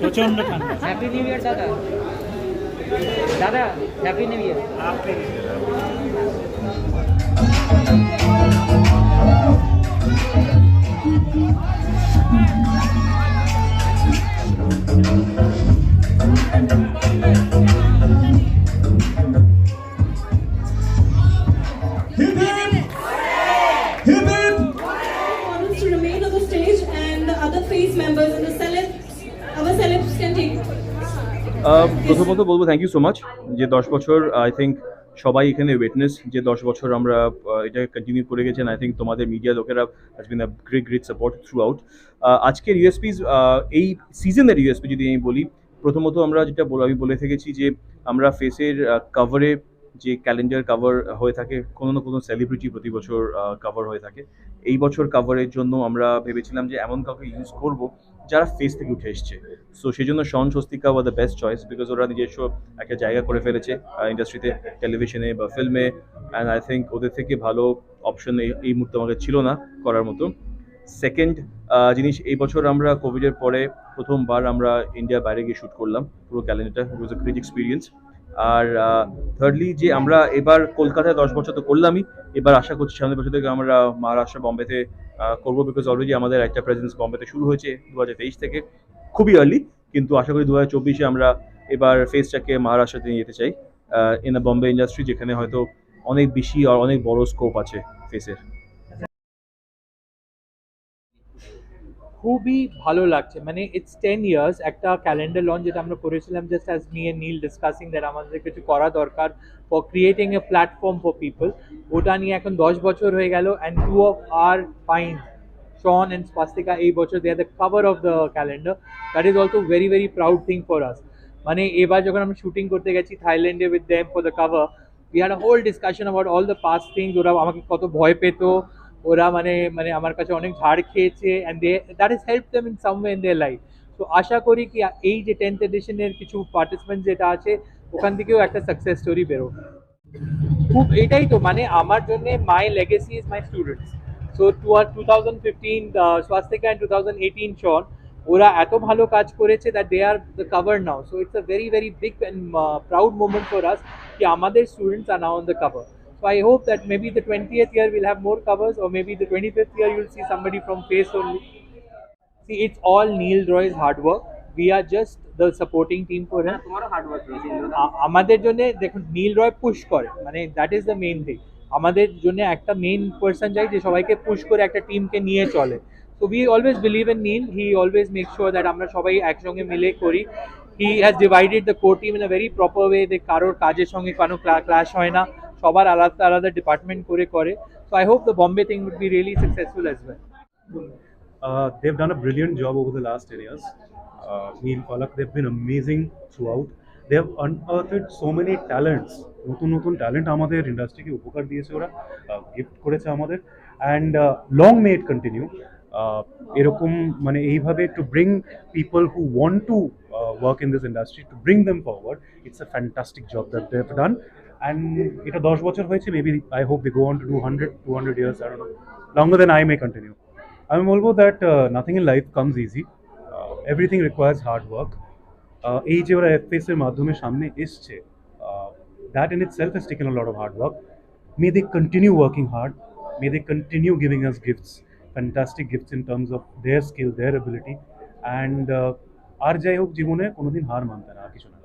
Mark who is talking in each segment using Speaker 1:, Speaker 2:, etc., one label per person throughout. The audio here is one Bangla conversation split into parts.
Speaker 1: প্রচণ্ড ঠান্ডা।
Speaker 2: হ্যাপি নিউ ইয়ার দাদা। দাদা হ্যাপি নিউ ইয়ার
Speaker 3: Hip
Speaker 4: প্রথমত বলব থ্যাংক ইউ সো মাচ যে দশ বছর আই থিঙ্ক সবাই এখানে ওয়েটনেস যে দশ বছর আমরা এটা কন্টিনিউ করে গেছেন। আই থিঙ্ক তোমাদের মিডিয়া লোকেরা has been a great great support throughout আজকের ইউএসপিস এই সিজনের ইউএসপি যদি আমি বলি, প্রথমত আমরা যেটা আমি বলে থেকেছি যে আমরা ফেসের কাভারে যে ক্যালেন্ডার কাভার হয়ে থাকে, কোনো না কোনো সেলিব্রিটি প্রতি বছর কভার হয়ে থাকে। এই বছর কাভারের জন্য আমরা ভেবেছিলাম যে এমন কাউকে ইউজ করব যারা ফেস থেকে উঠে এসছে। সো সেই জন্য Sean Swastika were the best choice because ওরা নিজস্ব একটা জায়গা করে ফেলেছে ইন্ডাস্ট্রিতে টেলিভিশনে বা ফিল্মে অ্যান্ড আই থিঙ্ক ওদের থেকে ভালো অপশন এই মুহূর্তে আমাদের ছিল না করার মতো। সেকেন্ড জিনিস, এই বছর আমরা কোভিডের পরে প্রথমবার আমরা ইন্ডিয়া বাইরে গিয়ে শ্যুট করলাম, পুরো ক্যালেন্ডারটা it was a great experience R thirdly যে আমরা এবার কলকাতায় দশ বছর তো করলামই, এবার আশা করছি সামনের বছর থেকে আমরা মহারাষ্ট্র, বম্বেতে করব বিকজ অলরেডি আমাদের একটা প্রেজেন্স বম্বেতে শুরু হয়েছে দু হাজার তেইশ থেকে। খুবই আর্লি কিন্তু আশা করি দু আমরা এবার ফেসটাকে মহারাষ্ট্রতে নিয়ে যেতে চাই ইন আ বম্বে ইন্ডাস্ট্রি যেখানে হয়তো অনেক বেশি আর অনেক বড় স্কোপ আছে ফেসের
Speaker 5: খুবই ভালো লাগছে। মানে ইটস টেন ইয়ার্স একটা ক্যালেন্ডার লঞ্চ যেটা আমরা করেছিলাম just as me Neel discussing that আমাদের কিছু করা দরকার for creating a platform for people ওটা নিয়ে এখন দশ বছর হয়ে গেল and to of are fine Sean and Swastika এই বছর they are the cover of the calendar that is also very very proud thing for us মানে এবার যখন আমরা শুটিং করতে গেছি থাইল্যান্ডে with them for the cover we had a whole discussion about all the past things ওরা আমাকে কত ভয় পেত। ওরা মানে মানে আমার কাছে অনেক ঝাড় খেয়েছে and they that is help them in some way in their life তো আশা করি কি এই যে টেন্থ এডিশনের কিছু পার্টিসিপেন্ট যেটা আছে, ওখান থেকেও একটা সাকসেস স্টোরি বেরো খুব এটাই তো মানে আমার জন্য my legacy is my students so two two thousand fifteen Swastika and two thousand eighteen Sean ওরা এত ভালো কাজ করেছে that they are the cover now so it's a very very big and proud moment for us কি আমাদের students R now on the cover So I hope that maybe the 20th year we'll have more covers, or maybe the 25th year you'll see somebody from Face only. See, it's all Neil Roy's hard work. We are just the supporting team for him.
Speaker 2: তোমারও হার্ড ওয়ার্ক রয়েছে
Speaker 5: আ- আমাদের জন্য দেখুন নীল রয় পুশ করে মানে that is the main thing আমাদের জন্য একটা মেইন পার্সন চাই যে সবাইকে পুশ করে একটা টিমকে নিয়ে চলে so we always believe in Neel he always make sure that আমরা সবাই একসঙ্গে মিলে করি he has divided the core team in a very proper way যে কারোর কাজের সঙ্গে কোনো ক্লাশ হয় না সবার আলাদা আলাদা ডিপার্টমেন্ট করে করে so I hope the Bombay thing would be really successful as well
Speaker 6: Uh, they've done a brilliant job over the last 10 years. Uh, Neil Palak, they've been amazing throughout. They have unearthed so many talents. নতুন নতুন ট্যালেন্ট আমাদের ইন্ডাস্ট্রিকে উপকার দিয়েছে ওরা গিফট করেছে আমাদের and long may it continue এরকম মানে এইভাবে to bring people who want to work in this industry to bring them forward it's a fantastic job that they have done and এটা দশ বছর হয়েছে maybe I hope they go on to do hundred two hundred years no longer then I may continue আমি বলব that nothing in life comes easy everything requires hard work এই যে ওরা এফএস এর মাধ্যমে সামনে এসছে that in itself is taken lot of hard work may they continue working hard may they continue giving us gifts fantastic gifts in terms of their skill their ability and আর যাই হোক জীবনে কোনোদিন হার মানতে না, আর কিছু না।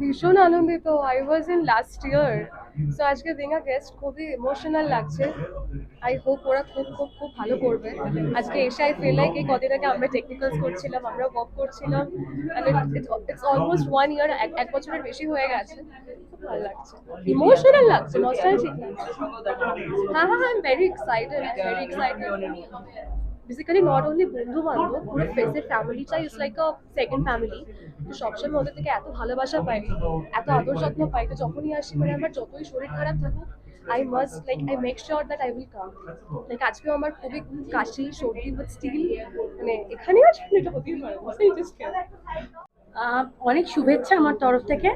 Speaker 7: ভীষণ আনন্দিত। I was in last year so আজকে দিনা গেস্ট খুবই ইমোশনাল লাগছে। আই হোপ ওরা খুব খুব খুব ভালো করবে। আজকে এসে আই ফিল লাইক এই কদিন আগে আমরা টেকনিক্যালস করছিলাম আমরা ওয়ার্ক করছিলাম। ইটস অলমোস্ট ওয়ান ইয়ার এক বছরের বেশি হয়ে গেছে। ভালো লাগছে। ইমোশনাল লাগছে নস্টালজিক লাগছে। হ্যাঁ হ্যাঁ very excited very excited basically not only বন্ধু বান্ধব পুরো ফেসের ফ্যামিলিটাই is like a second family তো সবসময় ওদের থেকে এত ভালোবাসা পাই এত আদর যত্ন পাই তো যখনই আসি মানে আমার যতই শরীর খারাপ থাকুক I must like I make sure that I will come like আজকে আমার খুবই কাশি সর্দি বাট স্টিল মানে এখানে আসলে এটা হতেই পারে
Speaker 1: অনেক শুভেচ্ছা আমার তরফ থেকে।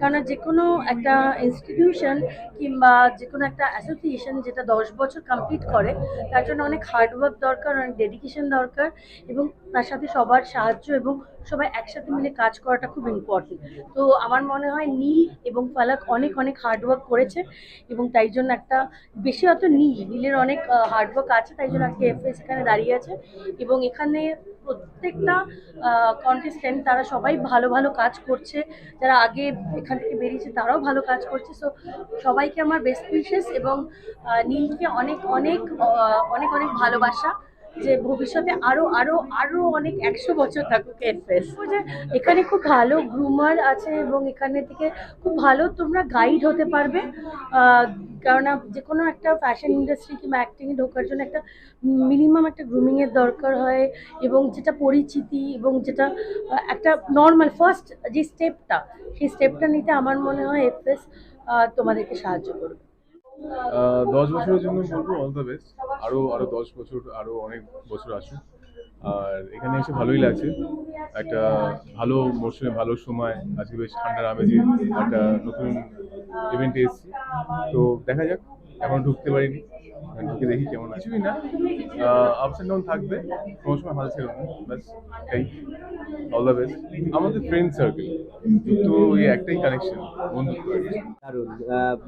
Speaker 1: কারণ যে কোনো একটা ইনস্টিটিউশন কিংবা যে কোনো একটা অ্যাসোসিয়েশন যেটা দশ বছর কমপ্লিট করে, তার জন্য অনেক হার্ডওয়ার্ক দরকার, অনেক ডেডিকেশন দরকার এবং তার সাথে সবার সাহায্য এবং সবাই একসাথে মিলে কাজ করাটা খুব ইম্পর্টেন্ট তো আমার মনে হয় নীল এবং ফালাক অনেক অনেক হার্ডওয়ার্ক করেছে এবং তাই জন্য একটা বেশি অত নীল, নীলের অনেক হার্ডওয়ার্ক আছে, তাই জন্য আজকে এফএস এখানে দাঁড়িয়ে আছে এবং এখানে প্রত্যেকটা কন্টেস্টেন্ট তারা সবাই ভালো ভালো কাজ করছে। যারা আগে এখান থেকে বেরিয়েছে তারাও ভালো কাজ করছে। সো সবাইকে আমার বেস্ট উইশেস এবং নীলকে অনেক অনেক অনেক অনেক ভালোবাসা। যে ভবিষ্যতে আরও আরও আরও অনেক একশো বছর থাকুক যে এখানে খুব ভালো গ্রুমার আছে এবং এখানে থেকে খুব ভালো তোমরা গাইড হতে পারবে। কেননা যে কোনো একটা ফ্যাশন ইন্ডাস্ট্রি কিংবা অ্যাক্টিংয়ে ঢোকার জন্য একটা মিনিমাম একটা গ্রুমিংয়ের দরকার হয় এবং যেটা পরিচিতি এবং যেটা একটা নর্মাল ফার্স্ট যে স্টেপটা সেই স্টেপটা নিতে আমার মনে হয় এফএস তোমাদেরকে সাহায্য করবে।
Speaker 8: দশ বছরের জন্য বলব অল দ্য বেস্ট আরও আরও দশ বছর আরও অনেক বছর আসুক। আর এখানে এসে ভালোই লাগছে। একটা ভালো মরশুমে, ভালো সময়। আজকে বেশ ঠান্ডার আমেজে একটা নতুন ইভেন্টে এসেছি। তো দেখা যাক, এখন ঢুকতে পারিনি। ঢুকে দেখি কেমন কিছুই না। আপস অ্যান্ড ডাউন থাকবে কোনো সময় হাল ছেড়ো না ব্যাস এই অল দ্য বেস্ট আমাদের ফ্রেন্ড সার্কেল তো ওই একটাই কানেকশন বন্ধুত্ব।
Speaker 2: দারুণ।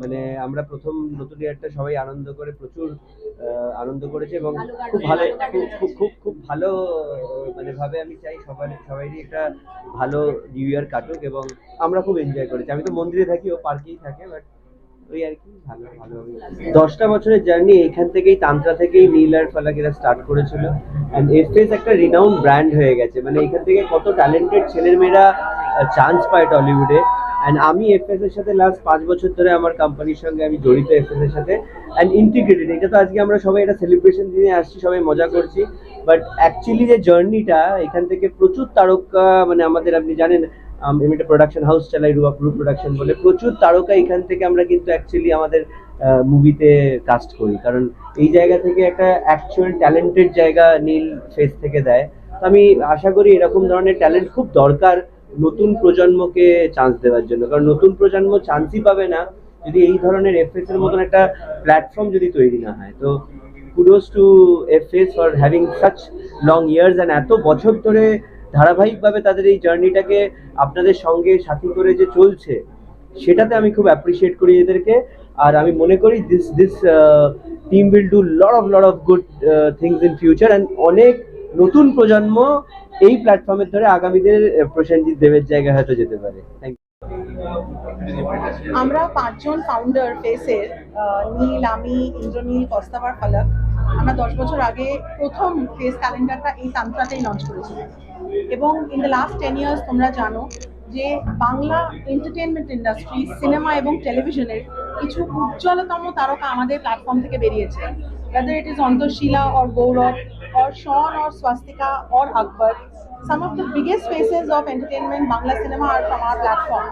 Speaker 2: মানে আমরা প্রথম নতুন ইয়ারটা সবাই আনন্দ করে প্রচুর আহ, আনন্দ করেছে এবং খুব ভালো খুব খুব খুব ভালো মানে ভাবে আমি চাই সবার সবারই একটা ভালো নিউ ইয়ার কাটুক এবং আমরা খুব এনজয় করেছি। আমি তো মন্দিরে থাকি ও পার্কেই থাকে বাট ওই আর কি, ভালো ভালো দশটা বছরের জার্নি, এখান থেকেই তান্ত্রা থেকেই নীল আর ফালাকেরা স্টার্ট করেছিল। একটা রিনাউন্ড ব্র্যান্ড হয়ে গেছে। মানে এখান থেকে কত ট্যালেন্টেড ছেলের মেয়েরা চান্স পায় টলিউডে অ্যান্ড আমি এফএস এর সাথে লাস্ট পাঁচ বছর ধরে আমার কোম্পানির সঙ্গে আমি জড়িত এফএস এর সাথে। অ্যান্ড ইন্টিগ্রেটেড এটা তো আজকে আমরা সবাই এটা সেলিব্রেশন দিনে আসছি, সবাই মজা করছি। বাট অ্যাকচুয়ালি যে জার্নিটা এখান থেকে প্রচুর তারকা মানে আমাদের আপনি জানেন একটা প্রোডাকশন হাউস চালাই, রুয়া প্রুফ প্রোডাকশন বলে। প্রচুর তারকা এখান থেকে আমরা কিন্তু অ্যাকচুয়ালি আমাদের মুভিতে কাস্ট করি। কারণ এই জায়গা থেকে একটা অ্যাকচুয়াল ট্যালেন্টেড জায়গা নীল ফেস থেকে দেয়। তো আমি আশা করি এরকম ধরনের ট্যালেন্ট খুব দরকার নতুন প্রজন্মকে চান্স দেওয়ার জন্য। কারণ নতুন প্রজন্ম চান্সই পাবে না যদি এই ধরনের এফএস এর মতন একটা প্ল্যাটফর্ম যদি তৈরি না হয়। তো kudos to FS for having such long years and এত বছর ধরে ধারাবাহিকভাবে তাদের এই জার্নিটাকে আপনাদের সঙ্গে সাথী করে যে চলছে, সেটাতে আমি খুব অ্যাপ্রিসিয়েট করি এদেরকে। আর আমি মনে করি this this team will do lot of lot of good things in future and অনেক নতুন প্রজন্ম এই প্ল্যাটফর্মের ধরে আগামীদের প্রসেনজিৎ দেবের জায়গায় হয়তো যেতে পারে। থ্যাংক ইউ
Speaker 9: আমরা পাঁচজন ফাউন্ডার ফেসের নীল, আমি, ইন্দ্রনীল, কস্তাবার, ফালাক, আমরা দশ বছর আগে প্রথম ফেস ক্যালেন্ডারটা এই তান্ত্রাতেই লঞ্চ করেছিলাম। এবং in the last ten years তোমরা জানো যে বাংলা এন্টারটেনমেন্ট ইন্ডাস্ট্রি সিনেমা এবং টেলিভিশনের কিছু উজ্জ্বলতম তারকা আমাদের প্ল্যাটফর্ম থেকে বেরিয়েছে। Whether it is Antashila, or Gaurav, or Sean or Swastika or Akbar some of the biggest faces of entertainment, Bangla cinema R from our platform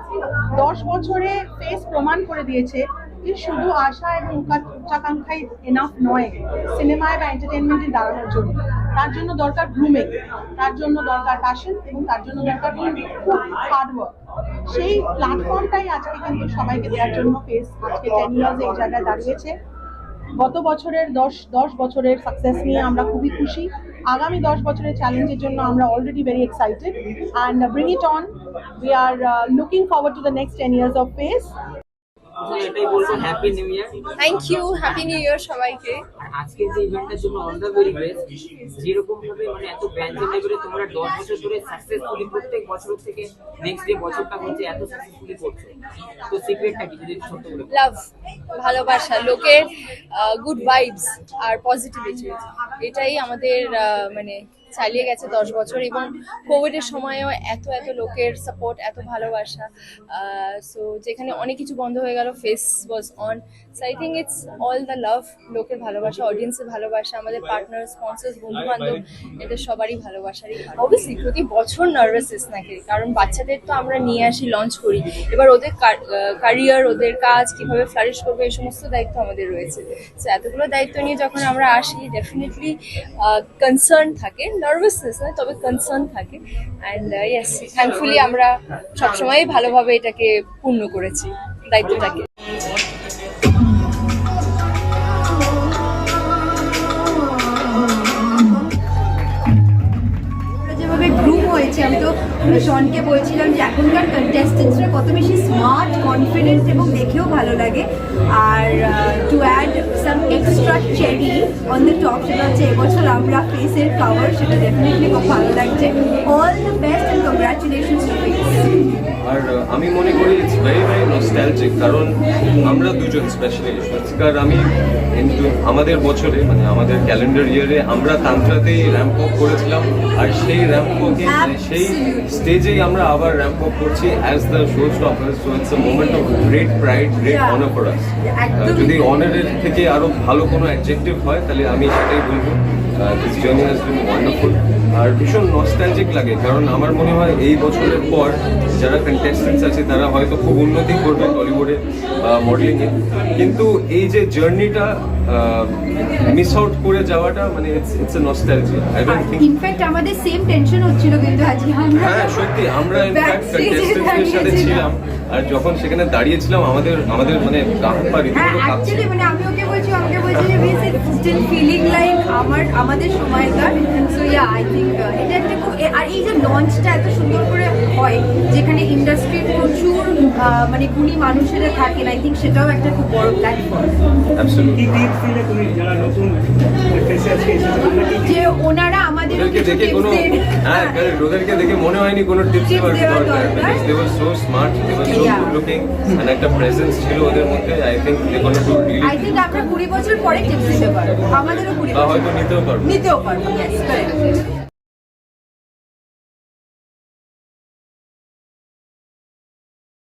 Speaker 9: দশ বছরে ফেস প্রমাণ করে দিয়েছে যে শুধু আশা এবং উচ্চাকাঙ্ক্ষাই এনাফ নয় সিনেমায় বা এন্টারটেনমেন্টে দাঁড়ানোর জন্য। তার জন্য দরকার গ্রুমিং তার জন্য দরকার প্যাশন এবং তার জন্য দরকার খুব হার্ডওয়ার্ক সেই প্ল্যাটফর্মটাই আজকে কিন্তু সবাইকে দেওয়ার জন্য ফেস আজকে টেন ইয়ার্স এই জায়গায় দাঁড়িয়েছে। গত বছরের দশ দশ বছরের সাকসেস নিয়ে আমরা খুবই খুশি। আগামী দশ বছরের চ্যালেঞ্জের জন্য আমরা already very excited and bring it on we are looking forward to the next ten years of face
Speaker 2: এটাই বলব happy new year
Speaker 7: thank you happy new year সবাইকে।
Speaker 2: আর যে জন্য অল দ্য ভেরি বেস্ট যেরকম ভাবে মানে এত লেভেলে তোমরা দশ বছর ধরে সাকসেসফুলি প্রত্যেক বছর থেকে নেক্সট যে বছরটা হচ্ছে এত সাকসেসফুলি করছ। তো সিক্রেটটা কি? যদি ছোট করে
Speaker 7: লাভ ভালোবাসা লোকের গুড ভাইবস আর পজিটিভিটি এটাই আমাদের মানে চালিয়ে গেছে দশ বছর এবং কোভিডের সময়ও এত এত লোকের সাপোর্ট এত ভালোবাসা। সো যেখানে অনেক কিছু বন্ধ হয়ে গেল face was on so I think it's all the love লোকের ভালোবাসা অডিয়েন্সের ভালোবাসা, আমাদের পার্টনার স্পন্সার্স বন্ধু বান্ধব এদের সবারই ভালোবাসারই অবশ্যই প্রতি বছর নার্ভাসনেস থাকে কারণ বাচ্চাদের তো আমরা নিয়ে আসি লঞ্চ করি। এবার ওদের কারিয়ার ওদের কাজ, কীভাবে ফ্লারিশ করবে, এই সমস্ত দায়িত্ব আমাদের রয়েছে। সো এতগুলো দায়িত্ব নিয়ে যখন আমরা আসি ডেফিনেটলি কনসার্ন থাকে। নার্ভাসনেস নয় তবে কনসার্ন থাকে। অ্যান্ড ইয়েস থ্যাঙ্কফুলি আমরা সবসময়ই ভালোভাবে এটাকে পূর্ণ করেছি, দায়িত্বটাকে।
Speaker 10: আমি শনকে বলছিলাম যে এখনকার কন্টেস্টেন্টসরা কত বেশি স্মার্ট কনফিডেন্ট এবং দেখেও ভালো লাগে। আর to add some extra cherry on the top সেটা হচ্ছে এবছর আমরা ফেসের কাভার সেটা ডেফিনেটলি খুব ভালো লাগছে। All the best and congratulations to
Speaker 11: আর আমি মনে করি ইটস ভেরি ভেরি নস্টালজিক কারণ আমরা দুজন স্পেশালি সত্যিকার আমি কিন্তু আমাদের বছরে মানে আমাদের ক্যালেন্ডার ইয়ারে আমরা তান্ত্রাতেই র্যাম্প আপ করেছিলাম আর সেই র্যাম্প আপকে মানে সেই স্টেজেই আমরা আবার র্যাম্প আপ করছি as the show stopper so it's a moment of great pride great. Honour for us যদি অনারের থেকে আরও ভালো কোনো অ্যাডজেক্টিভ হয় তাহলে আমি সেটাই বলব। This journey has been wonderful আর ভীষণ নস্ট্যালজিক লাগে, কারণ আমার মনে হয় এই বছরের পর যারা কন্টেস্টেন্টস আছে, তারা হয়তো খুব উন্নতি করবে টলিউডে মডেলিংয়ে কিন্তু এই যে জার্নিটা মিস আউট করে যাওয়াটা মানে it's it's a nostalgia I don't think
Speaker 10: in fact আমাদের সেম টেনশন হচ্ছিল কিন্তু আজকে আমরা।
Speaker 11: হ্যাঁ সত্যি আমরা ইনফ্যাক্ট কন্টেস্টেন্টদের সাথে ছিলাম। আর যখন সেখানে দাঁড়িয়েছিলাম আমাদের আমাদের মানে গান পা
Speaker 10: হ্যাঁ
Speaker 11: রীতিমতো কাঁপছে।
Speaker 10: অ্যাকচুয়ালি মানে আমি ওকে বলছি আমাকে বলছি যে উইস স্টিল ফিলিং লাইক আমার আমাদের সময়কার। সো ইয়া আই থিঙ্ক এটা একটা খুব আর এই যে লঞ্চটা এত সুন্দর করে হয় যেখানে ইন্ডাস্ট্রির প্রচুর মানে গুণী মানুষেরা থাকেন আই থিঙ্ক সেটাও একটা খুব বড় প্ল্যাটফর্ম
Speaker 11: অ্যাবসলিউটলি
Speaker 10: যে ওনারা আমাদের
Speaker 11: ওদেরকে দেখে কোনো হ্যাঁ ওদেরকে দেখে মনে হয়নি কোনো টিপস
Speaker 10: Tips
Speaker 11: দেওয়ার দরকার। They were so smart they were so good looking and একটা প্রেজেন্স ছিল ওদের মধ্যে I think they gonna do
Speaker 10: I
Speaker 11: really
Speaker 10: আমরা কুড়ি বছর পরে টিপস দিতে পারব। আমাদেরও কুড়ি
Speaker 11: বা
Speaker 10: বছর।
Speaker 11: হয়তো নিতেও পারব।
Speaker 10: নিতেও পারব.